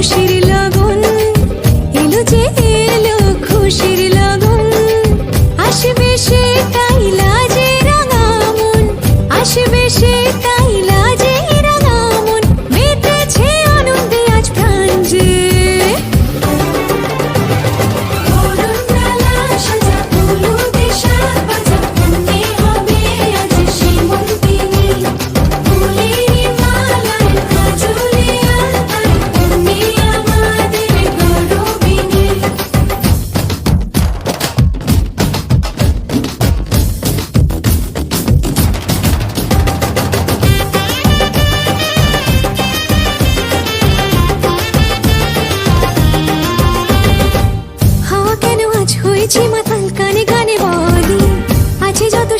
খুশির লাগুন এলো যে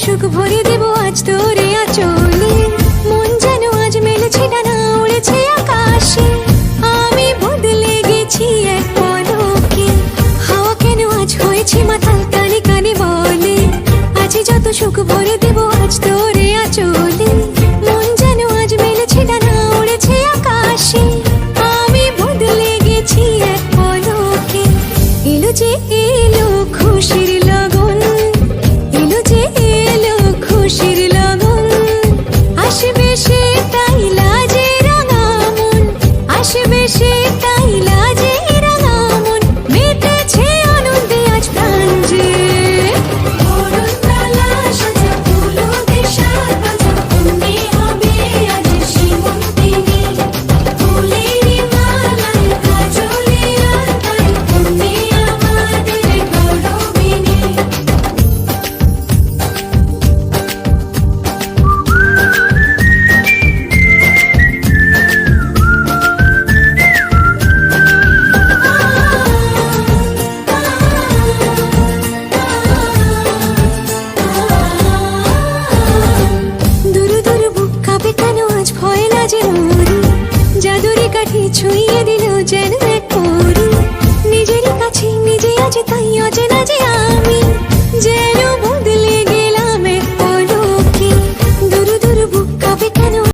সুখ ভরে দেব আজ তোরে আচলে। মন যেন আজ মেলেছে ডানা উড়েছে আকাশে। আমি বদলে গেছি এক পলকে। হাওয়া কেন আজ হয়েছে মাতাল কানে কানে বলে? আছে যত সুখ ভরে দেব আজ তোরে আচলে। মন যেন আজ মেলেছে ডানা উড়েছে আকাশে। আমি বদলে গেছি এক পলকে। এলো যে এলো খুশির ছুঁয়ে দিল যেন এক পরি নিজেরই কাছে নিজে আজ তাই অজেনা যে